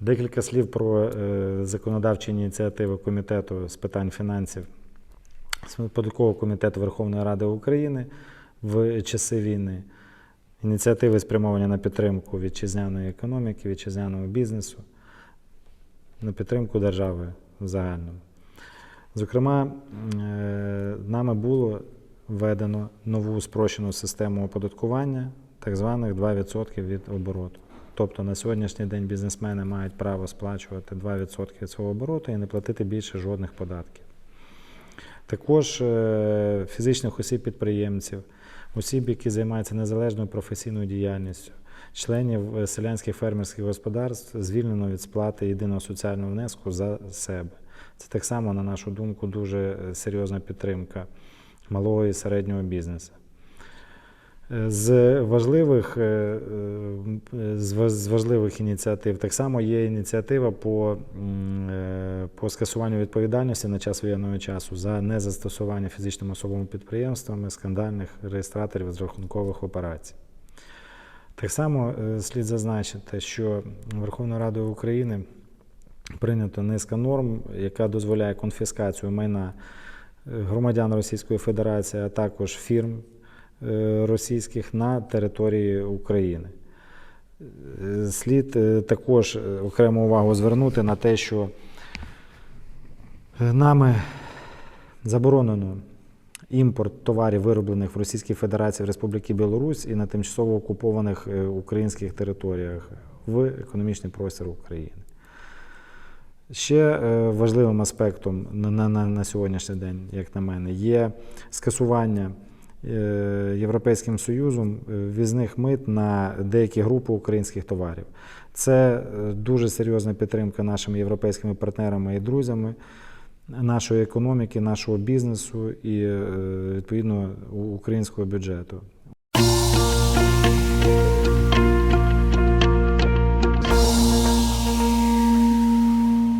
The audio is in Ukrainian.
Декілька слів про е, законодавчі ініціативи Комітету з питань фінансів, податкового комітету Верховної Ради України в часи війни. Ініціативи спрямовані на підтримку вітчизняної економіки, вітчизняного бізнесу, на підтримку держави в загальному. Зокрема, е, нами було введено нову спрощену систему оподаткування, так званих 2% від обороту. Тобто на сьогоднішній день бізнесмени мають право сплачувати 2% від свого обороту і не платити більше жодних податків. Також е, фізичних осіб-підприємців, осіб, які займаються незалежною професійною діяльністю, членів е, селянських фермерських господарств звільнено від сплати єдиного соціального внеску за себе. Це так само, на нашу думку, дуже е, серйозна підтримка малого і середнього бізнесу. З важливих, е, е, з важливих ініціатив так само є ініціатива по, е, по скасуванню відповідальності на час воєнного часу за незастосування фізичним особами підприємствами скандальних реєстраторів розрахункових операцій. Так само слід зазначити, що Верховною Радою України прийнято низка норм, яка дозволяє конфіскацію майна громадян Російської Федерації, а також фірм російських на території України. Е, Слід е, також е, окрему увагу звернути на те, що е, нами заборонено імпорт товарів, вироблених в Російській Федерації в Республіки Білорусь і на тимчасово окупованих е, українських територіях в економічний простір України. Ще е, важливим аспектом на, на, на, сьогоднішній день, як на мене, є скасування е, Європейським Союзом е, візних мит на деякі групи українських товарів. Це е, дуже серйозна підтримка нашими європейськими партнерами і друзями нашої економіки, нашого бізнесу і е, відповідно українського бюджету.